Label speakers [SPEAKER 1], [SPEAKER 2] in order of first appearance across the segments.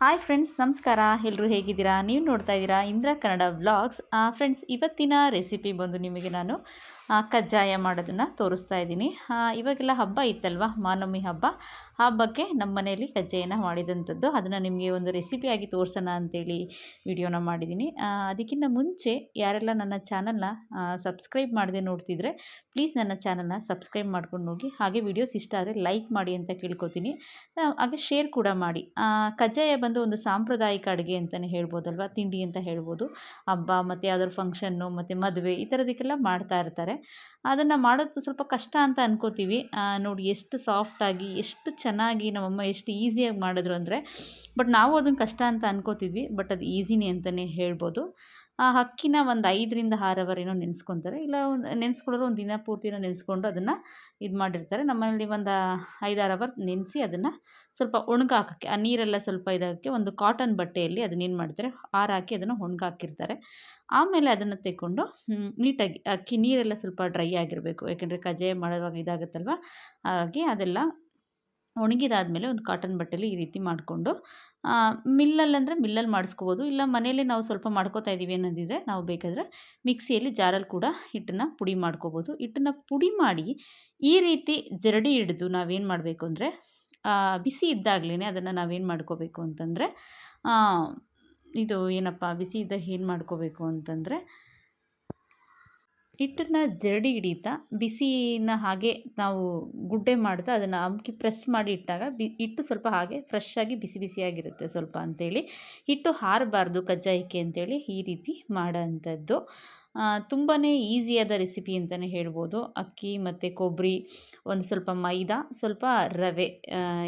[SPEAKER 1] Hi friends ನಮಸ್ಕಾರ. ಎಲ್ಲರೂ ಹೇಗಿದ್ದೀರಾ? ನೀವು ನೋಡ್ತಾ ಇದ್ದೀರಾ ಇಂದ್ರ ಕನ್ನಡ ವ್ಲಾಗ್ಸ್ ಫ್ರೆಂಡ್ಸ್ ಇವತ್ತಿನ ರೆಸಿಪಿ ಬಂದು ನಿಮಗೆ ನಾನು ಕಜ್ಜಾಯ ಮಾಡೋದನ್ನು ತೋರಿಸ್ತಾ ಇದ್ದೀನಿ. ಇವಾಗೆಲ್ಲ ಹಬ್ಬ ಇತ್ತಲ್ವ? ಮಾನವಮಿ ಹಬ್ಬ. ಹಬ್ಬಕ್ಕೆ ನಮ್ಮ ಮನೆಯಲ್ಲಿ ಕಜ್ಜಾಯನ ಮಾಡಿದಂಥದ್ದು. ಅದನ್ನು ನಿಮಗೆ ಒಂದು ರೆಸಿಪಿಯಾಗಿ ತೋರಿಸೋಣ ಅಂತೇಳಿ ವಿಡಿಯೋನ ಮಾಡಿದ್ದೀನಿ ಅದಕ್ಕಿಂತ ಮುಂಚೆ ಯಾರೆಲ್ಲ ನನ್ನ ಚಾನಲ್ನ ಸಬ್ಸ್ಕ್ರೈಬ್ ಮಾಡದೆ ನೋಡ್ತಿದ್ರೆ ಪ್ಲೀಸ್ ನನ್ನ ಚಾನಲ್ನ ಸಬ್ಸ್ಕ್ರೈಬ್ ಮಾಡ್ಕೊಂಡು ಹೋಗಿ. ಹಾಗೆ ವಿಡಿಯೋಸ್ ಇಷ್ಟ ಆದರೆ ಲೈಕ್ ಮಾಡಿ ಅಂತ ಕೇಳ್ಕೊತೀನಿ. ಹಾಗೆ ಶೇರ್ ಕೂಡ ಮಾಡಿ. ಕಜ್ಜಾಯ ಬಂದು ಒಂದು ಸಾಂಪ್ರದಾಯಿಕ ಅಡುಗೆ ಅಂತಲೇ ಹೇಳ್ಬೋದಲ್ವ? ತಿಂಡಿ ಅಂತ ಹೇಳ್ಬೋದು. ಹಬ್ಬ ಮತ್ತು ಯಾವ್ದಾದ್ರು ಫಂಕ್ಷನ್ನು ಮತ್ತು ಮದುವೆ ಈ ಥರದಕ್ಕೆಲ್ಲ ಮಾಡ್ತಾ ಇರ್ತಾರೆ. ಅದನ್ನು ಮಾಡೋದು ಸ್ವಲ್ಪ ಕಷ್ಟ ಅಂತ ಅನ್ಕೋತೀವಿ. ನೋಡಿ ಎಷ್ಟು ಸಾಫ್ಟಾಗಿ ಎಷ್ಟು ಚೆನ್ನಾಗಿ ನಮ್ಮಮ್ಮ ಎಷ್ಟು ಈಸಿಯಾಗಿ ಮಾಡಿದ್ರು ಅಂದರೆ, ಬಟ್ ನಾವು ಅದನ್ನು ಕಷ್ಟ ಅಂತ ಅನ್ಕೋತಿದ್ವಿ, ಬಟ್ ಅದು ಈಸಿನೇ ಅಂತಲೇ ಹೇಳ್ಬೋದು. ಆ ಅಕ್ಕಿನ ಒಂದು ಐದರಿಂದ ಆರು ಅವರ್ ಏನೋ ನೆನೆಸ್ಕೊತಾರೆ, ಇಲ್ಲ ಒಂದು ನೆನೆಸ್ಕೊಳ್ಳೋರು ಒಂದು ದಿನ ಪೂರ್ತಿನೋ ನೆನೆಸ್ಕೊಂಡು ಅದನ್ನು ಇದು ಮಾಡಿರ್ತಾರೆ. ನಮ್ಮಲ್ಲಿ ಒಂದು ಐದಾರು ಅವರ್ ನೆನೆಸಿ ಅದನ್ನು ಸ್ವಲ್ಪ ಒಣಗಾಕೋಕ್ಕೆ, ಆ ನೀರೆಲ್ಲ ಸ್ವಲ್ಪ ಇದಕ್ಕೆ ಒಂದು ಕಾಟನ್ ಬಟ್ಟೆಯಲ್ಲಿ ಅದನ್ನೇನು ಮಾಡ್ತಾರೆ ಹಾರಾಕಿ ಅದನ್ನು ಒಣಗಾಕಿರ್ತಾರೆ. ಆಮೇಲೆ ಅದನ್ನು ತೆಕ್ಕೊಂಡು ನೀಟಾಗಿ, ಅಕ್ಕಿ ನೀರೆಲ್ಲ ಸ್ವಲ್ಪ ಡ್ರೈ ಆಗಿರಬೇಕು, ಯಾಕೆಂದರೆ ಕಜ್ಜಾಯ ಮಾಡೋವಾಗ ಇದಾಗುತ್ತಲ್ವ? ಹಾಗಾಗಿ ಅದೆಲ್ಲ ಒಣಗಿದಾದ್ಮೇಲೆ ಒಂದು ಕಾಟನ್ ಬಟ್ಟೆಲಿ ಈ ರೀತಿ ಮಾಡಿಕೊಂಡು ಮಿಲ್ಲಲ್ಲಂದರೆ ಮಿಲ್ಲಲ್ಲಿ ಮಾಡಿಸ್ಕೋಬೋದು. ಇಲ್ಲ ಮನೇಲಿ ನಾವು ಸ್ವಲ್ಪ ಮಾಡ್ಕೋತಾ ಇದ್ದೀವಿ ಅನ್ನೋದಿದ್ರೆ ನಾವು ಬೇಕಾದರೆ ಮಿಕ್ಸಿಯಲ್ಲಿ ಜಾರಲ್ಲಿ ಕೂಡ ಹಿಟ್ಟನ್ನು ಪುಡಿ ಮಾಡ್ಕೋಬೋದು. ಹಿಟ್ಟನ್ನು ಪುಡಿ ಮಾಡಿ ಈ ರೀತಿ ಜರಡಿ ಹಿಡಿದು ನಾವೇನು ಮಾಡಬೇಕು ಅಂದರೆ ಬಿಸಿ ಇದ್ದಾಗಲೇ ಅದನ್ನು ನಾವೇನು ಮಾಡ್ಕೋಬೇಕು ಅಂತಂದರೆ ಇದು ಏನಪ್ಪ ಬಿಸಿ ಇದ್ದಾಗ ಏನು ಮಾಡ್ಕೋಬೇಕು ಅಂತಂದರೆ ಹಿಟ್ಟನ್ನು ಜರಡಿ ಹಿಡಿತಾ ಬಿಸಿನ ಹಾಗೆ ನಾವು ಗುಡ್ಡೆ ಮಾಡ್ತಾ ಅದನ್ನು ಅಮ್ಕಿ ಪ್ರೆಸ್ ಮಾಡಿ ಇಟ್ಟಾಗ ಬಿ ಹಿಟ್ಟು ಸ್ವಲ್ಪ ಹಾಗೆ ಫ್ರೆಶ್ ಆಗಿ ಬಿಸಿ ಬಿಸಿಯಾಗಿರುತ್ತೆ ಸ್ವಲ್ಪ ಅಂಥೇಳಿ ಹಿಟ್ಟು ಹಾರಬಾರ್ದು ಕಜ್ಜಾಯಕ್ಕೆ ಅಂತೇಳಿ ಈ ರೀತಿ ಮಾಡೋಂಥದ್ದು. ತುಂಬಾ ಈಸಿಯಾದ ರೆಸಿಪಿ ಅಂತಲೇ ಹೇಳ್ಬೋದು. ಅಕ್ಕಿ ಮತ್ತು ಕೊಬ್ಬರಿ ಒಂದು ಸ್ವಲ್ಪ ಮೈದಾ, ಸ್ವಲ್ಪ ರವೆ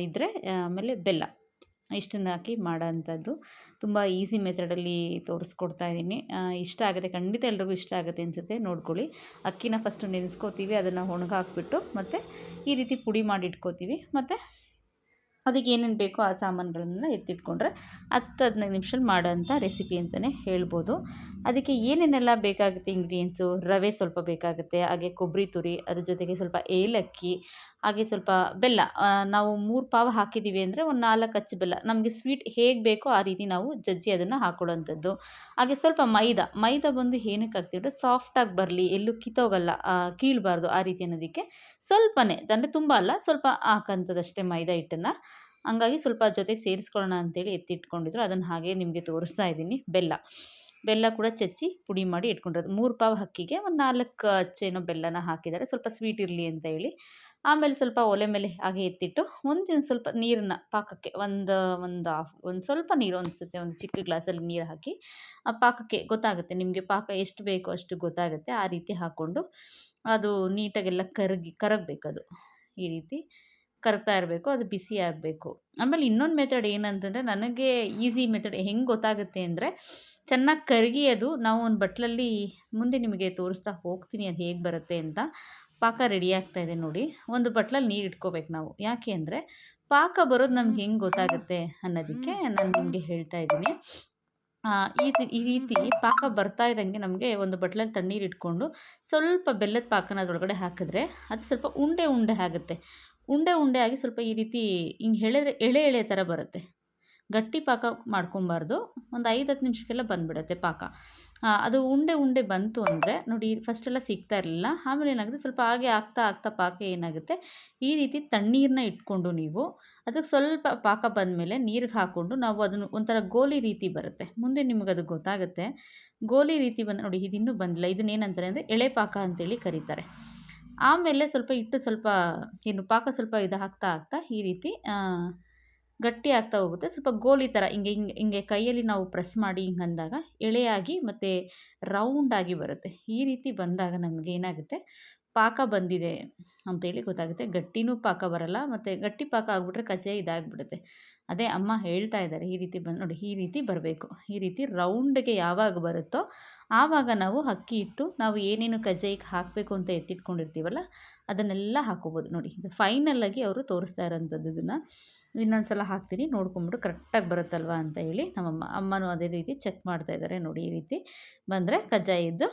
[SPEAKER 1] ಇದ್ದರೆ ಆಮೇಲೆ ಬೆಲ್ಲ. ಇಷ್ಟನ್ನು ಹಾಕಿ ಮಾಡೋಂಥದ್ದು. ತುಂಬ ಈಸಿ ಮೆಥಡಲ್ಲಿ ತೋರಿಸ್ಕೊಡ್ತಾ ಇದ್ದೀನಿ. ಇಷ್ಟ ಆಗುತ್ತೆ, ಖಂಡಿತ ಎಲ್ರಿಗೂ ಇಷ್ಟ ಆಗುತ್ತೆ ಅನಿಸುತ್ತೆ. ನೋಡ್ಕೊಳ್ಳಿ. ಅಕ್ಕಿನ ಫಸ್ಟು ನೆನೆಸ್ಕೋತೀವಿ, ಅದನ್ನು ಒಣಗಾಕ್ಬಿಟ್ಟು ಮತ್ತು ಈ ರೀತಿ ಪುಡಿ ಮಾಡಿ ಇಟ್ಕೋತೀವಿ ಮತ್ತು ಅದಕ್ಕೆ ಏನೇನು ಬೇಕೋ ಆ ಸಾಮಾನುಗಳನ್ನೆಲ್ಲ ಎತ್ತಿಟ್ಕೊಂಡ್ರೆ ಹತ್ತು ಹದಿನೈದು ನಿಮಿಷದಲ್ಲಿ ಮಾಡೋಂಥ ರೆಸಿಪಿ ಅಂತಲೇ ಹೇಳ್ಬೋದು. ಅದಕ್ಕೆ ಏನೇನೆಲ್ಲ ಬೇಕಾಗುತ್ತೆ ಇಂಗ್ರೀಡಿಯೆಂಟ್ಸು ರವೆ ಸ್ವಲ್ಪ ಬೇಕಾಗುತ್ತೆ, ಹಾಗೆ ಕೊಬ್ಬರಿ ತುರಿ, ಅದ್ರ ಜೊತೆಗೆ ಸ್ವಲ್ಪ ಏಲಕ್ಕಿ, ಹಾಗೆ ಸ್ವಲ್ಪ ಬೆಲ್ಲ. ನಾವು ಮೂರು ಪಾವು ಹಾಕಿದ್ದೀವಿ ಅಂದರೆ ಒಂದು ನಾಲ್ಕು ಅಚ್ಚು ಬೆಲ್ಲ. ನಮಗೆ ಸ್ವೀಟ್ ಹೇಗೆ ಬೇಕೋ ಆ ರೀತಿ ನಾವು ಜಜ್ಜಿ ಅದನ್ನು ಹಾಕೊಳ್ಳೋಂಥದ್ದು ಹಾಗೆ ಸ್ವಲ್ಪ ಮೈದಾ. ಮೈದಾ ಬಂದು ಏನಕ್ಕೆ ಹಾಕ್ತೀವಿ ಸಾಫ್ಟಾಗಿ ಬರಲಿ, ಎಲ್ಲೂ ಕಿತ್ತೋಗಲ್ಲ ಕೀಳಬಾರ್ದು ಆ ರೀತಿ ಅನ್ನೋದಕ್ಕೆ ಸ್ವಲ್ಪನೇ, ಅಂದರೆ ತುಂಬ ಅಲ್ಲ, ಸ್ವಲ್ಪ ಹಾಕೋಂಥದ್ದಷ್ಟೇ ಮೈದಾ ಹಿಟ್ಟನ್ನು. ಹಂಗಾಗಿ ಸ್ವಲ್ಪ ಜೊತೆಗೆ ಸೇರಿಸ್ಕೊಳ್ಳೋಣ ಅಂತೇಳಿ ಎತ್ತಿಟ್ಕೊಂಡಿದ್ರು. ಅದನ್ನು ಹಾಗೆ ನಿಮಗೆ ತೋರಿಸ್ತಾ ಇದ್ದೀನಿ. ಬೆಲ್ಲ. ಬೆಲ್ಲ ಕೂಡ ಚಚ್ಚಿ ಪುಡಿ ಮಾಡಿ ಇಟ್ಕೊಂಡಿರೋದು. ಮೂರು ಪಾವು ಹಕ್ಕಿಗೆ ಒಂದು ನಾಲ್ಕು ಅಚ್ಚೇನೋ ಬೆಲ್ಲನ ಹಾಕಿದ್ದಾರೆ. ಸ್ವಲ್ಪ ಸ್ವೀಟ್ ಇರಲಿ ಅಂತ ಹೇಳಿ. ಆಮೇಲೆ ಸ್ವಲ್ಪ ಒಲೆ ಮೇಲೆ ಹಾಗೆ ಎತ್ತಿಟ್ಟು ಒಂದು ಸ್ವಲ್ಪ ನೀರನ್ನ ಪಾಕಕ್ಕೆ ಒಂದು ಒಂದು ಹಾಫ್ ಒಂದು ಸ್ವಲ್ಪ ನೀರು ಅನಿಸುತ್ತೆ. ಒಂದು ಚಿಕ್ಕ ಗ್ಲಾಸಲ್ಲಿ ನೀರು ಹಾಕಿ ಆ ಪಾಕಕ್ಕೆ ಗೊತ್ತಾಗುತ್ತೆ ನಿಮಗೆ ಪಾಕ ಎಷ್ಟು ಬೇಕೋ ಅಷ್ಟು ಗೊತ್ತಾಗುತ್ತೆ. ಆ ರೀತಿ ಹಾಕ್ಕೊಂಡು ಅದು ನೀಟಾಗೆಲ್ಲ ಕರಗಿ ಕರಗಬೇಕದು ಈ ರೀತಿ ಕರಗ್ತಾ ಇರಬೇಕು, ಅದು ಬಿಸಿ ಆಗಬೇಕು. ಆಮೇಲೆ ಇನ್ನೊಂದು ಮೆಥಡ್ ಏನಂತಂದರೆ ನನಗೆ ಈಸಿ ಮೆಥಡ್ ಹೆಂಗೆ ಗೊತ್ತಾಗುತ್ತೆ ಅಂದರೆ ಚೆನ್ನಾಗಿ ಕರಗಿ ಅದು ನಾವು ಒಂದು ಬಟ್ಲಲ್ಲಿ ಮುಂದೆ ನಿಮಗೆ ತೋರಿಸ್ತಾ ಹೋಗ್ತೀನಿ ಅದು ಹೇಗೆ ಬರುತ್ತೆ ಅಂತ. ಪಾಕ ರೆಡಿ ಆಗ್ತಾ ಇದೆ ನೋಡಿ. ಒಂದು ಬಟ್ಲಲ್ಲಿ ನೀರು ಇಟ್ಕೋಬೇಕು ನಾವು. ಯಾಕೆ ಅಂದರೆ ಪಾಕ ಬರೋದು ನಮ್ಗೆ ಹೆಂಗೆ ಗೊತ್ತಾಗುತ್ತೆ ಅನ್ನೋದಕ್ಕೆ ನಾನು ನಿಮಗೆ ಹೇಳ್ತಾ ಇದ್ದೀನಿ. ಈ ಈ ರೀತಿ ಪಾಕ ಬರ್ತಾ ಇದ್ದಂಗೆ ನಮಗೆ ಒಂದು ಬಟ್ಲಲ್ಲಿ ತಣ್ಣೀರು ಇಟ್ಕೊಂಡು ಸ್ವಲ್ಪ ಬೆಲ್ಲದ ಪಾಕನ ಅದರೊಳಗಡೆ ಹಾಕಿದ್ರೆ ಅದು ಸ್ವಲ್ಪ ಉಂಡೆ ಉಂಡೆ ಆಗುತ್ತೆ. ಉಂಡೆ ಉಂಡೆ ಆಗಿ ಸ್ವಲ್ಪ ಈ ರೀತಿ ಹಿಂಗೆ ಎಳೆದ್ರೆ ಎಳೆ ಎಳೆ ಥರ ಬರುತ್ತೆ. ಗಟ್ಟಿ ಪಾಕ ಮಾಡ್ಕೊಬಾರ್ದು. ಒಂದು ಐದು ಹತ್ತು ನಿಮಿಷಕ್ಕೆಲ್ಲ ಬಂದುಬಿಡುತ್ತೆ ಪಾಕ. ಅದು ಉಂಡೆ ಉಂಡೆ ಬಂತು ಅಂದರೆ ನೋಡಿ ಫಸ್ಟೆಲ್ಲ ಸಿಗ್ತಾ ಇರಲಿಲ್ಲ. ಆಮೇಲೆ ಏನಾಗುತ್ತೆ? ಸ್ವಲ್ಪ ಹಾಗೆ ಆಗ್ತಾ ಆಗ್ತಾ ಪಾಕ ಏನಾಗುತ್ತೆ? ಈ ರೀತಿ ತಣ್ಣೀರನ್ನ ಇಟ್ಕೊಂಡು ನೀವು ಅದಕ್ಕೆ ಸ್ವಲ್ಪ ಪಾಕ ಬಂದಮೇಲೆ ನೀರಿಗೆ ಹಾಕ್ಕೊಂಡು ನಾವು ಅದನ್ನು ಒಂಥರ ಗೋಲಿ ರೀತಿ ಬರುತ್ತೆ. ಮುಂದೆ ನಿಮಗೆ ಅದು ಗೊತ್ತಾಗುತ್ತೆ. ಗೋಲಿ ರೀತಿ ಬಂದು ನೋಡಿ ಇದಿನ್ನೂ ಬಂದಿಲ್ಲ. ಇದನ್ನೇನಂತಾರೆ ಅಂದರೆ ಎಳೆ ಪಾಕ ಅಂತೇಳಿ ಕರೀತಾರೆ. ಆಮೇಲೆ ಸ್ವಲ್ಪ ಹಿಟ್ಟು ಸ್ವಲ್ಪ ಏನು ಪಾಕ ಸ್ವಲ್ಪ ಇದು ಹಾಕ್ತಾ ಆಗ್ತಾ ಈ ರೀತಿ ಗಟ್ಟಿ ಆಗ್ತಾ ಹೋಗುತ್ತೆ. ಸ್ವಲ್ಪ ಗೋಲಿ ಥರ ಹಿಂಗೆ ಹಿಂಗೆ ಹಿಂಗೆ ಕೈಯಲ್ಲಿ ನಾವು ಪ್ರೆಸ್ ಮಾಡಿ ಹಿಂಗೆ ಅಂದಾಗ ಎಳೆಯಾಗಿ ಮತ್ತು ರೌಂಡಾಗಿ ಬರುತ್ತೆ. ಈ ರೀತಿ ಬಂದಾಗ ನಮಗೆ ಏನಾಗುತ್ತೆ? ಪಾಕ ಬಂದಿದೆ ಅಂತೇಳಿ ಗೊತ್ತಾಗುತ್ತೆ. ಗಟ್ಟಿನೂ ಪಾಕ ಬರಲ್ಲ ಮತ್ತು ಗಟ್ಟಿ ಪಾಕ ಆಗಿಬಿಟ್ರೆ ಕಜ್ಜಾಯ ಇದಾಗಿಬಿಡುತ್ತೆ. ಅದೇ ಅಮ್ಮ ಹೇಳ್ತಾ ಇದ್ದಾರೆ, ಈ ರೀತಿ ಬಂದು, ನೋಡಿ ಈ ರೀತಿ ಬರಬೇಕು. ಈ ರೀತಿ ರೌಂಡ್ಗೆ ಯಾವಾಗ ಬರುತ್ತೋ ಆವಾಗ ನಾವು ಅಕ್ಕಿ ಇಟ್ಟು ನಾವು ಏನೇನು ಕಜ್ಜಾಯಿಗೆ ಹಾಕಬೇಕು ಅಂತ ಎತ್ತಿಟ್ಕೊಂಡಿರ್ತೀವಲ್ಲ ಅದನ್ನೆಲ್ಲ ಹಾಕೋಬೋದು. ನೋಡಿ, ಇದು ಫೈನಲ್ಲಾಗಿ ಅವರು ತೋರಿಸ್ತಾ ಇರೋಂಥದ್ದು ಇದನ್ನು. ಇನ್ನೊಂದು ಸಲ ಹಾಕ್ತೀನಿ. ನೋಡ್ಕೊಂಬಿಟ್ಟು ಕರೆಕ್ಟಾಗಿ ಬರುತ್ತಲ್ವ ಅಂತ ಹೇಳಿ ನಮ್ಮಮ್ಮ ಅಮ್ಮನೂ ಅದೇ ರೀತಿ ಚೆಕ್ ಮಾಡ್ತಾ ಇದ್ದಾರೆ ನೋಡಿ ಈ ರೀತಿ. ಬಂದರೆ ಕಜ್ಜಾಯದ್ದು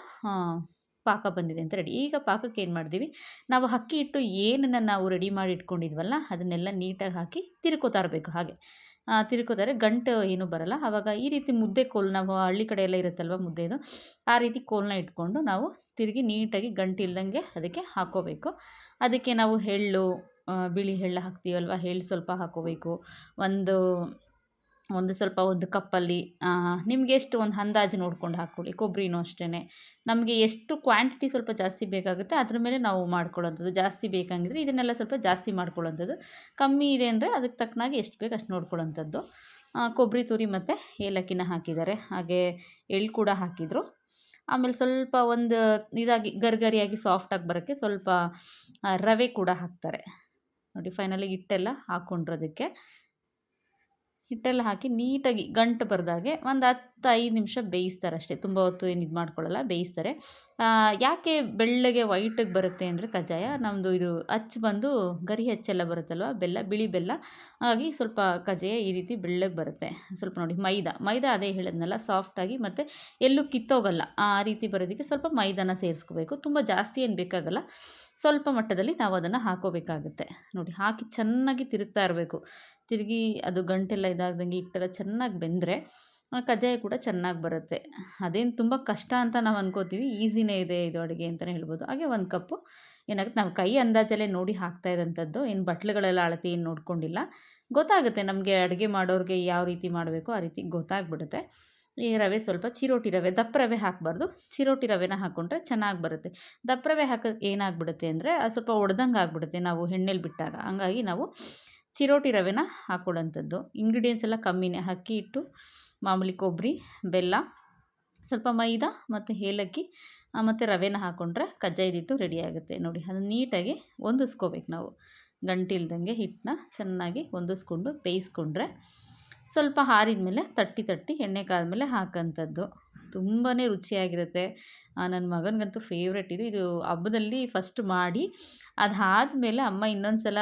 [SPEAKER 1] ಪಾಕ ಬಂದಿದೆ ಅಂತ ರೆಡಿ. ಈಗ ಪಾಕಕ್ಕೆ ಏನು ಮಾಡ್ತೀವಿ? ನಾವು ಅಕ್ಕಿ ಹಿಟ್ಟು ಏನನ್ನು ನಾವು ರೆಡಿ ಮಾಡಿ ಇಟ್ಕೊಂಡಿದ್ವಲ್ಲ, ಅದನ್ನೆಲ್ಲ ನೀಟಾಗಿ ಹಾಕಿ ತಿರ್ಕೋತಾ ಇರಬೇಕು ಹಾಗೆ. ತಿರ್ಕೋತಾರೆ. ಗಂಟು ಏನು ಬರಲ್ಲ. ಆವಾಗ ಈ ರೀತಿ ಮುದ್ದೆ ಕೋಲ್, ನಾವು ಹಳ್ಳಿ ಕಡೆ ಎಲ್ಲ ಇರುತ್ತಲ್ವ ಮುದ್ದೆದು, ಆ ರೀತಿ ಕೋಲನ್ನ ಇಟ್ಕೊಂಡು ನಾವು ತಿರುಗಿ ನೀಟಾಗಿ ಗಂಟು ಇಲ್ದಂಗೆ ಅದಕ್ಕೆ ಹಾಕ್ಕೋಬೇಕು. ಅದಕ್ಕೆ ನಾವು ಎಳ್ಳು ಬಿಳಿ ಎಳ್ಳು ಹಾಕ್ತೀವಲ್ವ? ಎಳ್ಳು ಸ್ವಲ್ಪ ಹಾಕ್ಕೋಬೇಕು ಒಂದು ಒಂದು ಸ್ವಲ್ಪ ಒಂದು ಕಪ್ಪಲ್ಲಿ ನಿಮಗೆ ಎಷ್ಟು ಒಂದು ಅಂದಾಜು ನೋಡ್ಕೊಂಡು ಹಾಕ್ಕೊಳ್ಳಿ. ಕೊಬ್ಬರಿನೂ ಅಷ್ಟೇ ನಮಗೆ ಎಷ್ಟು ಕ್ವಾಂಟಿಟಿ ಸ್ವಲ್ಪ ಜಾಸ್ತಿ ಬೇಕಾಗುತ್ತೆ, ಅದ್ರ ಮೇಲೆ ನಾವು ಮಾಡ್ಕೊಳ್ಳೋಂಥದ್ದು. ಜಾಸ್ತಿ ಬೇಕಂಗಿದ್ರೆ ಇದನ್ನೆಲ್ಲ ಸ್ವಲ್ಪ ಜಾಸ್ತಿ ಮಾಡ್ಕೊಳ್ಳೋಂಥದ್ದು. ಕಮ್ಮಿ ಇದೆ ಅಂದರೆ ಅದಕ್ಕೆ ತಕ್ಕನಾಗಿ ಎಷ್ಟು ಬೇಕು ಅಷ್ಟು ನೋಡ್ಕೊಳ್ಳೋಂಥದ್ದು. ಕೊಬ್ಬರಿ ತುರಿ ಮತ್ತು ಏಲಕ್ಕಿನ ಹಾಕಿದ್ದಾರೆ. ಹಾಗೆ ಎಳ್ಳು ಕೂಡ ಹಾಕಿದರು. ಆಮೇಲೆ ಸ್ವಲ್ಪ ಒಂದು ಇದಾಗಿ, ಗರ್ಗರಿಯಾಗಿ ಸಾಫ್ಟಾಗಿ ಬರೋಕ್ಕೆ ಸ್ವಲ್ಪ ರವೆ ಕೂಡ ಹಾಕ್ತಾರೆ. ನೋಡಿ ಫೈನಲಿ ಹಿಟ್ಟೆಲ್ಲ ಹಾಕ್ಕೊಂಡ್ರದಕ್ಕೆ ಹಿಟ್ಟೆಲ್ಲ ಹಾಕಿ ನೀಟಾಗಿ ಗಂಟು ಬರೆದಾಗೆ ಒಂದು ಹತ್ತು ಐದು ನಿಮಿಷ ಬೇಯಿಸ್ತಾರೆ ಅಷ್ಟೇ. ತುಂಬ ಹೊತ್ತು ಏನು ಇದು ಮಾಡ್ಕೊಳ್ಳಲ್ಲ, ಬೇಯಿಸ್ತಾರೆ. ಯಾಕೆ ಬೆಳ್ಳಗೆ ವೈಟಿಗೆ ಬರುತ್ತೆ ಅಂದರೆ ಕಜ್ಜಾಯ ನಮ್ಮದು ಇದು ಅಚ್ಚು ಬಂದು ಗರಿ ಹಚ್ಚೆಲ್ಲ ಬರುತ್ತಲ್ವ, ಬೆಲ್ಲ, ಬಿಳಿ ಬೆಲ್ಲ, ಹಾಗಾಗಿ ಸ್ವಲ್ಪ ಕಜ್ಜಾಯ ಈ ರೀತಿ ಬೆಳ್ಳಗೆ ಬರುತ್ತೆ. ಸ್ವಲ್ಪ ನೋಡಿ, ಮೈದಾ ಮೈದಾ ಅದೇ ಹೇಳಿದ್ನಲ್ಲ ಸಾಫ್ಟಾಗಿ ಮತ್ತು ಎಲ್ಲೂ ಕಿತ್ತೋಗಲ್ಲ, ಆ ರೀತಿ ಬರೋದಕ್ಕೆ ಸ್ವಲ್ಪ ಮೈದಾನ ಸೇರಿಸ್ಕೋಬೇಕು. ತುಂಬ ಜಾಸ್ತಿ ಏನು ಬೇಕಾಗಲ್ಲ, ಸ್ವಲ್ಪ ಮಟ್ಟದಲ್ಲಿ ನಾವು ಅದನ್ನು ಹಾಕೋಬೇಕಾಗುತ್ತೆ. ನೋಡಿ, ಹಾಕಿ ಚೆನ್ನಾಗಿ ತಿರುಗ್ತಾ ಇರಬೇಕು. ತಿರುಗಿ ಅದು ಗಂಟೆಲ್ಲ ಇದಾಗ್ದಂಗೆ ಹಿಟ್ಟೆಲ್ಲ ಚೆನ್ನಾಗಿ ಬೆಂದರೆ ಕಜ್ಜಾಯ ಕೂಡ ಚೆನ್ನಾಗಿ ಬರುತ್ತೆ. ಅದೇನು ತುಂಬ ಕಷ್ಟ ಅಂತ ನಾವು ಅನ್ಕೋತೀವಿ. ಈಸಿನೇ ಇದೆ ಇದು ಅಡುಗೆ ಅಂತಲೇ ಹೇಳ್ಬೋದು. ಹಾಗೆ ಒಂದು ಕಪ್ಪು ಏನಾಗುತ್ತೆ ನಾವು ಕೈ ಅಂದಾಜಲ್ಲೇ ನೋಡಿ ಹಾಕ್ತಾ ಇದ್ದಂಥದ್ದು ಏನು ಬಟ್ಲುಗಳೆಲ್ಲ ಅಳತೆ ಏನು ನೋಡಿಕೊಂಡಿಲ್ಲ. ಗೊತ್ತಾಗುತ್ತೆ ನಮಗೆ ಅಡುಗೆ ಮಾಡೋರಿಗೆ ಯಾವ ರೀತಿ ಮಾಡಬೇಕು ಆ ರೀತಿ ಗೊತ್ತಾಗ್ಬಿಡುತ್ತೆ. ಈ ರವೆ ಸ್ವಲ್ಪ ಚಿರೋಟಿ ರವೆ, ದಪ್ಪ ರವೆ ಹಾಕಬಾರ್ದು. ಚಿರೋಟಿ ರವೆನ ಹಾಕ್ಕೊಂಡ್ರೆ ಚೆನ್ನಾಗಿ ಬರುತ್ತೆ. ದಪ್ಪ ರವೆ ಹಾಕೋದು ಏನಾಗ್ಬಿಡುತ್ತೆ ಅಂದರೆ ಅದು ಸ್ವಲ್ಪ ಒಡ್ದಂಗೆ ಆಗ್ಬಿಡುತ್ತೆ. ನಾವು ಎಣ್ಣೆಲಿ ಬಿಟ್ಟಾಗ. ಹಂಗಾಗಿ ನಾವು ಚಿರೋಟಿ ರವೆನ ಹಾಕ್ಕೊಳ್ಳೋಂಥದ್ದು ಇಂಗ್ರೀಡಿಯೆಂಟ್ಸ್ ಎಲ್ಲ ಕಮ್ಮಿನೇ. ಅಕ್ಕಿ, ಹಿಟ್ಟು, ಮಾಮೂಲಿ ಕೊಬ್ಬರಿ, ಬೆಲ್ಲ, ಸ್ವಲ್ಪ ಮೈದಾ ಮತ್ತು ಏಲಕ್ಕಿ ಮತ್ತು ರವೆನ ಹಾಕ್ಕೊಂಡ್ರೆ ಕಜ್ಜಾಯದಿಟ್ಟು ರೆಡಿ ಆಗುತ್ತೆ. ನೋಡಿ, ಅದನ್ನು ನೀಟಾಗಿ ಹೊಂದಿಸ್ಕೋಬೇಕು ನಾವು. ಗಂಟಿಲ್ದಂಗೆ ಹಿಟ್ಟನ್ನ ಚೆನ್ನಾಗಿ ಹೊಂದಿಸ್ಕೊಂಡು ಬೇಯಿಸ್ಕೊಂಡ್ರೆ ಸ್ವಲ್ಪ ಆರಿದ ಮೇಲೆ ತಟ್ಟಿ ತಟ್ಟಿ ಎಣ್ಣೆ ಕಾದ ಮೇಲೆ ಹಾಕೋಂಥದ್ದು. ತುಂಬಾ ರುಚಿಯಾಗಿರುತ್ತೆ. ನನ್ನ ಮಗನಿಗಂತೂ ಫೇವ್ರೆಟ್ ಇದು. ಇದು ಹಬ್ಬದಲ್ಲಿ ಫಸ್ಟ್ ಮಾಡಿ, ಅದಾದಮೇಲೆ ಅಮ್ಮ ಇನ್ನೊಂದು ಸಲ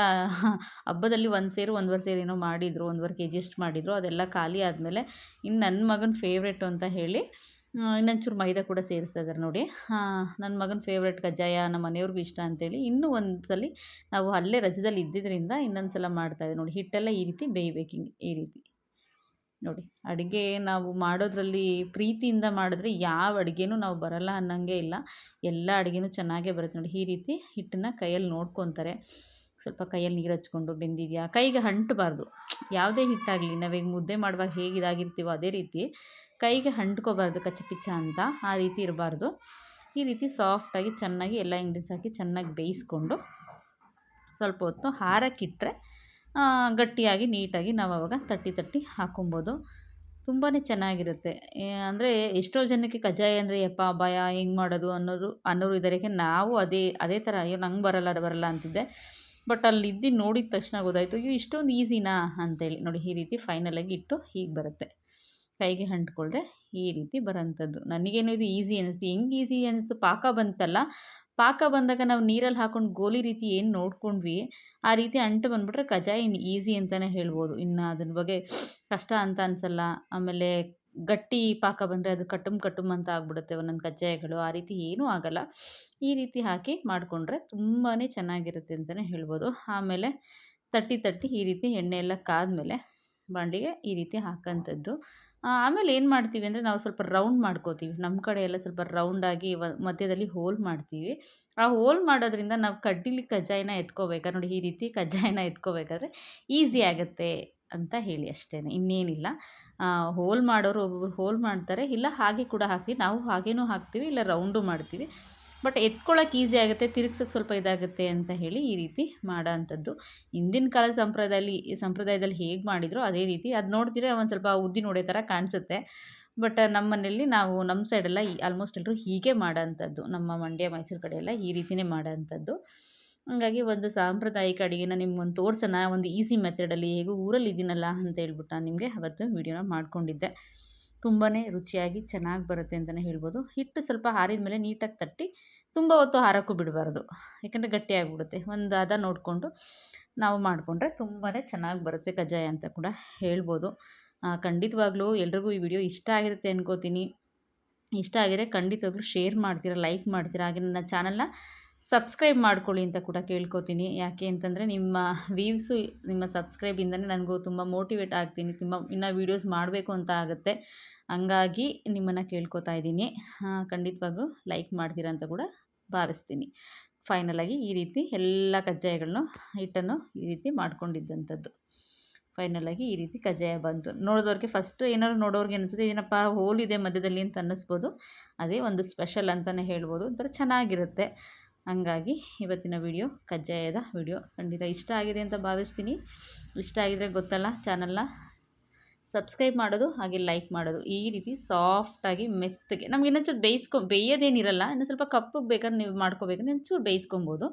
[SPEAKER 1] ಹಬ್ಬದಲ್ಲಿ ಒಂದು ಸೇರು, ಒಂದುವರೆ ಸೇರು ಏನೋ ಮಾಡಿದರು, ಒಂದುವರೆ ಕೆ ಜಿ ಅಷ್ಟು ಮಾಡಿದರು, ಅದೆಲ್ಲ ಖಾಲಿ ಆದಮೇಲೆ ಇನ್ನು ನನ್ನ ಮಗನ ಫೇವ್ರೆಟು ಅಂತ ಹೇಳಿ ಇನ್ನೊಂಚೂರು ಮೈದಾ ಕೂಡ ಸೇರಿಸ್ತಾ ಇದ್ದಾರೆ ನೋಡಿ. ನನ್ನ ಮಗನ ಫೇವ್ರೇಟ್ ಕಜ್ಜಾಯ ನಮ್ಮ ಮನೆಯವ್ರಿಗೂ ಇಷ್ಟ ಅಂತೇಳಿ ಇನ್ನೂ ಒಂದು ಸಲ ನಾವು ಅಲ್ಲೇ ರಜದಲ್ಲಿ ಇದ್ದಿದ್ದರಿಂದ ಇನ್ನೊಂದು ಸಲ ಮಾಡ್ತಾಯಿದ್ದೆ ನೋಡಿ. ಹಿಟ್ಟೆಲ್ಲ ಈ ರೀತಿ ಬೇಯಬೇಕು ಈ ರೀತಿ. ನೋಡಿ, ಅಡುಗೆ ನಾವು ಮಾಡೋದರಲ್ಲಿ ಪ್ರೀತಿಯಿಂದ ಮಾಡಿದ್ರೆ ಯಾವ ಅಡುಗೆನೂ ನಾವು ಬರಲ್ಲ ಅನ್ನೋಂಗೆ ಇಲ್ಲ. ಎಲ್ಲ ಅಡುಗೆನೂ ಚೆನ್ನಾಗೇ ಬರುತ್ತೆ ನೋಡಿ, ಈ ರೀತಿ ಹಿಟ್ಟನ್ನ ಕೈಯಲ್ಲಿ ನೋಡ್ಕೊತಾರೆ. ಸ್ವಲ್ಪ ಕೈಯಲ್ಲಿ ನೀರು ಹಚ್ಕೊಂಡು ಬೆಂದಿದೆಯಾ? ಕೈಗೆ ಅಂಟಬಾರ್ದು ಯಾವುದೇ ಹಿಟ್ಟಾಗಲಿ ನಾವೀಗ ಮುದ್ದೆ ಮಾಡುವಾಗ ಹೇಗೆ ಇದಾಗಿರ್ತೀವೋ ಅದೇ ರೀತಿ ಕೈಗೆ ಅಂಟ್ಕೋಬಾರ್ದು ಕಚ್ಚಪಿಚ್ಚ ಅಂತ ಆ ರೀತಿ ಇರಬಾರ್ದು. ಈ ರೀತಿ ಸಾಫ್ಟಾಗಿ ಚೆನ್ನಾಗಿ ಎಲ್ಲ ಇಂಗ್ರೀಡಿಯನ್ಸ್ ಹಾಕಿ ಚೆನ್ನಾಗಿ ಬೇಯಿಸ್ಕೊಂಡು ಸ್ವಲ್ಪ ಹೊತ್ತು ಹಾರಕ್ಕಿಟ್ರೆ ಗಟ್ಟಿಯಾಗಿ, ನೀಟಾಗಿ ನಾವು ಅವಾಗ ತಟ್ಟಿ ತಟ್ಟಿ ಹಾಕ್ಕೊಬೋದು ತುಂಬಾ ಚೆನ್ನಾಗಿರುತ್ತೆ. ಅಂದರೆ ಎಷ್ಟೋ ಜನಕ್ಕೆ ಕಜ್ಜಾಯ ಅಂದರೆ, ಯಪ್ಪ ಭಯ ಹೆಂಗೆ ಮಾಡೋದು? ಅನ್ನೋರು ಅನ್ನೋರು ಇದರಿಗೆ ನಾವು ಅದೇ ಅದೇ ಥರ ಅಯ್ಯೋ, ನಂಗೆ ಬರಲ್ಲ, ಅದು ಬರಲ್ಲ ಅಂತಿದ್ದೆ. ಬಟ್ ಅಲ್ಲಿ ಇದ್ದು ನೋಡಿದ ತಕ್ಷಣ ಗೊತ್ತಾಯಿತು, ಅಯ್ಯೋ, ಇಷ್ಟೊಂದು ಈಸಿನಾ? ಅಂತೇಳಿ. ನೋಡಿ, ಈ ರೀತಿ ಫೈನಲಾಗಿ ಇಟ್ಟು ಹೀಗೆ ಬರುತ್ತೆ. ಕೈಗೆ ಅಂಟ್ಕೊಳ್ದೆ ಈ ರೀತಿ ಬರೋಂಥದ್ದು. ನನಗೇನು ಇದು ಈಸಿ ಅನ್ನಿಸ್ತು ಹೆಂಗೆ ಈಸಿ ಅನ್ನಿಸ್ತು ಪಾಕ ಬಂತಲ್ಲ. ಪಾಕ ಬಂದಾಗ ನಾವು ನೀರಲ್ಲಿ ಹಾಕೊಂಡು ಗೋಲಿ ರೀತಿ ಏನು ನೋಡ್ಕೊಂಡ್ವಿ, ಆ ರೀತಿ ಅಂಟು ಬಂದುಬಿಟ್ರೆ ಕಜ್ಜಾಯ ಇನ್ನು ಈಸಿ ಅಂತಲೇ ಹೇಳ್ಬೋದು. ಇನ್ನು ಅದ್ರ ಬಗ್ಗೆ ಕಷ್ಟ ಅಂತ ಅನಿಸಲ್ಲ. ಆಮೇಲೆ ಗಟ್ಟಿ ಪಾಕ ಬಂದರೆ ಅದು ಕಟ್ಟುಮ್ ಕಟ್ಟುಮ್ ಅಂತ ಆಗಿಬಿಡುತ್ತೆ ಒಂದೊಂದು ಕಜ್ಜಾಯಗಳು. ಆ ರೀತಿ ಏನೂ ಆಗಲ್ಲ. ಈ ರೀತಿ ಹಾಕಿ ಮಾಡಿಕೊಂಡ್ರೆ ತುಂಬಾ ಚೆನ್ನಾಗಿರುತ್ತೆ ಅಂತಲೇ ಹೇಳ್ಬೋದು. ಆಮೇಲೆ ತಟ್ಟಿ ತಟ್ಟಿ ಈ ರೀತಿ ಎಣ್ಣೆ ಎಲ್ಲ ಕಾದ್ಮೇಲೆ ಬಾಂಡಿಗೆ ಈ ರೀತಿ ಹಾಕೋಂಥದ್ದು. ಆಮೇಲೆ ಏನು ಮಾಡ್ತೀವಿ ಅಂದರೆ ನಾವು ಸ್ವಲ್ಪ ರೌಂಡ್ ಮಾಡ್ಕೋತೀವಿ. ನಮ್ಮ ಕಡೆ ಎಲ್ಲ ಸ್ವಲ್ಪ ರೌಂಡಾಗಿ ಮಧ್ಯದಲ್ಲಿ ಹೋಲ್ ಮಾಡ್ತೀವಿ. ಆ ಹೋಲ್ ಮಾಡೋದ್ರಿಂದ ನಾವು ಕಡ್ಡಿಲಿ ಕಜ್ಜಾಯನ ಎತ್ಕೋಬೇಕಾ ನೋಡಿ ಈ ರೀತಿ ಕಜ್ಜಾಯನ ಎತ್ಕೋಬೇಕಾದ್ರೆ ಈಸಿ ಆಗುತ್ತೆ ಅಂತ ಹೇಳಿ ಅಷ್ಟೇ ಇನ್ನೇನಿಲ್ಲ. ಹೋಲ್ ಮಾಡೋರು ಒಬ್ಬೊಬ್ರು ಹೋಲ್ ಮಾಡ್ತಾರೆ. ಇಲ್ಲ ಹಾಗೆ ಕೂಡ ಹಾಕ್ತೀವಿ. ನಾವು ಹಾಗೇನೂ ಹಾಕ್ತೀವಿ, ಇಲ್ಲ ರೌಂಡು ಮಾಡ್ತೀವಿ. ಬಟ್ ಎತ್ಕೊಳ್ಳೋಕೆ ಈಸಿ ಆಗುತ್ತೆ ತಿರುಗ್ಸೋಕ್ಕೆ ಸ್ವಲ್ಪ ಇದಾಗುತ್ತೆ ಅಂತ ಹೇಳಿ ಈ ರೀತಿ ಮಾಡೋ ಅಂಥದ್ದು ಹಿಂದಿನ ಕಾಲದ ಸಂಪ್ರದಾಯದಲ್ಲಿ ಸಂಪ್ರದಾಯದಲ್ಲಿ ಹೇಗೆ ಮಾಡಿದ್ರು ಅದೇ ರೀತಿ. ಅದು ನೋಡ್ತಿದ್ರೆ ಒಂದು ಸ್ವಲ್ಪ ಉದ್ದಿನ ನೋಡೋ ಥರ ಕಾಣಿಸುತ್ತೆ. ಬಟ್ ನಮ್ಮ ಮನೆಯಲ್ಲಿ ನಾವು ನಮ್ಮ ಸೈಡೆಲ್ಲ ಆಲ್ಮೋಸ್ಟ್ ಎಲ್ಲರೂ ಹೀಗೆ ಮಾಡೋ ಅಂಥದ್ದು ನಮ್ಮ ಮಂಡ್ಯ, ಮೈಸೂರು ಕಡೆಯೆಲ್ಲ ಈ ರೀತಿಯೇ ಮಾಡೋ ಅಂಥದ್ದು ಹಾಗಾಗಿ ಒಂದು ಸಾಂಪ್ರದಾಯಿಕ ಅಡುಗೆನ ನಿಮ್ಗೊಂದು ತೋರ್ಸೋಣ. ಒಂದು ಈಸಿ ಮೆಥಡಲ್ಲಿ ಹೇಗೂ ಊರಲ್ಲಿ ಇದ್ದೀನಲ್ಲ ಅಂತ ಹೇಳ್ಬಿಟ್ಟು ನಿಮಗೆ ಅವತ್ತು ವೀಡಿಯೋನ ಮಾಡ್ಕೊಂಡಿದ್ದೆ. ತುಂಬಾ ರುಚಿಯಾಗಿ ಚೆನ್ನಾಗಿ ಬರುತ್ತೆ ಅಂತಲೇ ಹೇಳ್ಬೋದು. ಹಿಟ್ಟು ಸ್ವಲ್ಪ ಹಾರಿದ ಮೇಲೆ ನೀಟಾಗಿ ತಟ್ಟಿ ತುಂಬ ಹೊತ್ತು ಹಾರೋಕ್ಕೂ ಬಿಡಬಾರ್ದು. ಯಾಕಂದರೆ ಗಟ್ಟಿಯಾಗಿಬಿಡುತ್ತೆ ಒಂದು ಹದ ನೋಡಿಕೊಂಡು ನಾವು ಮಾಡಿಕೊಂಡ್ರೆ ತುಂಬಾ ಚೆನ್ನಾಗಿ ಬರುತ್ತೆ ಕಜ್ಜಾಯ ಅಂತ ಕೂಡ ಹೇಳ್ಬೋದು. ಖಂಡಿತವಾಗ್ಲೂ ಎಲ್ರಿಗೂ ಈ ವಿಡಿಯೋ ಇಷ್ಟ ಆಗಿರುತ್ತೆ ಅನ್ಕೋತೀನಿ. ಇಷ್ಟ ಆಗಿದ್ರೆ ಖಂಡಿತವಾಗ್ಲೂ ಶೇರ್ ಮಾಡ್ತೀರಾ, ಲೈಕ್ ಮಾಡ್ತೀರಾ, ಹಾಗೆ ನನ್ನ ಚಾನಲ್ನ ಸಬ್ಸ್ಕ್ರೈಬ್ ಮಾಡ್ಕೊಳ್ಳಿ ಅಂತ ಕೂಡ ಕೇಳ್ಕೊತೀನಿ. ಯಾಕೆ ಅಂತಂದರೆ ನಿಮ್ಮ ವೀವ್ಸು ನಿಮ್ಮ ಸಬ್ಸ್ಕ್ರೈಬಿಂದನೇ ನನಗೂ ತುಂಬ ಮೋಟಿವೇಟ್ ಆಗ್ತೀನಿ. ತುಂಬ ಇನ್ನು ವೀಡಿಯೋಸ್ ಮಾಡಬೇಕು ಅಂತ ಆಗುತ್ತೆ. ಹಂಗಾಗಿ ನಿಮ್ಮನ್ನು ಕೇಳ್ಕೊತಾ ಇದ್ದೀನಿ. ಖಂಡಿತವಾಗೂ ಲೈಕ್ ಮಾಡ್ತೀರ ಅಂತ ಕೂಡ ಭಾವಿಸ್ತೀನಿ. ಫೈನಲಾಗಿ ಈ ರೀತಿ ಎಲ್ಲ ಕಜ್ಜಾಯಗಳನ್ನು ಹಿಟ್ಟನ್ನು ಈ ರೀತಿ ಮಾಡ್ಕೊಂಡಿದ್ದಂಥದ್ದು. ಫೈನಲಾಗಿ ಈ ರೀತಿ ಕಜ್ಜಾಯ ಬಂತು. ನೋಡಿದವ್ರಿಗೆ ಫಸ್ಟು ಏನಾದ್ರು ನೋಡೋರಿಗೆ ಅನಿಸುತ್ತೆ, ಏನಪ್ಪ ಹೋಲಿದೆ ಮಧ್ಯದಲ್ಲಿ ಅಂತ ಅನ್ನಿಸ್ಬೋದು. ಅದೇ ಒಂದು ಸ್ಪೆಷಲ್ ಅಂತಲೇ ಹೇಳ್ಬೋದು. ಒಂಥರ ಚೆನ್ನಾಗಿರುತ್ತೆ. ಹಂಗಾಗಿ ಇವತ್ತಿನ ವಿಡಿಯೋ ಕಜ್ಜಾಯದ ವಿಡಿಯೋ. ಖಂಡಿತ ಇಷ್ಟ ಆಗಿದೆ ಅಂತ ಭಾವಿಸ್ತೀನಿ. ಇಷ್ಟ ಆಗಿದರೆ ಗೊತ್ತಲ್ಲ ಚಾನಲ್ನ ಸಬ್ಸ್ಕ್ರೈಬ್ ಮಾಡೋದು, ಹಾಗೆ ಲೈಕ್ ಮಾಡೋದು. ಈ ರೀತಿ ಸಾಫ್ಟಾಗಿ ಮೆತ್ತಗೆ, ನಮ್ಗೆ ಇನ್ನೊಂಚೂರು ಬೇಯಿಸ್ಕೊ, ಬೇಯೋದೇನಿರಲ್ಲ, ಇನ್ನು ಸ್ವಲ್ಪ ಕಪ್ಪಗೆ ಬೇಕಾದ್ರೆ ನೀವು ಮಾಡ್ಕೋಬೇಕಂದ್ರೆ ಒಂಚೂರು ಬೇಯಿಸ್ಕೊಬೋದು.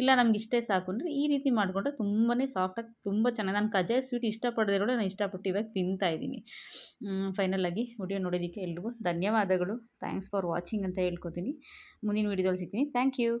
[SPEAKER 1] ಇಲ್ಲ ನಮ್ಗೆ ಇಷ್ಟೇ ಸಾಕು ಅಂದರೆ ಈ ರೀತಿ ಮಾಡಿಕೊಂಡ್ರೆ ತುಂಬಾ ಸಾಫ್ಟಾಗಿ ತುಂಬ ಚೆನ್ನಾಗಿ, ನಾನು ಕಜ್ಜಾಯ ಸ್ವೀಟ್ ಇಷ್ಟಪಡದೆ ಕೂಡ ನಾನು ಇಷ್ಟಪಟ್ಟು ಇವಾಗ ತಿಂತಾ ಇದ್ದೀನಿ. ಫೈನಲಾಗಿ ವಿಡಿಯೋ ನೋಡೋದಕ್ಕೆ ಎಲ್ರಿಗೂ ಧನ್ಯವಾದಗಳು. ಥ್ಯಾಂಕ್ಸ್ ಫಾರ್ ವಾಚಿಂಗ್ ಅಂತ ಹೇಳ್ಕೊತೀನಿ. ಮುಂದಿನ ವಿಡಿಯೋದಲ್ಲಿ ಸಿಗ್ತೀನಿ. Thank you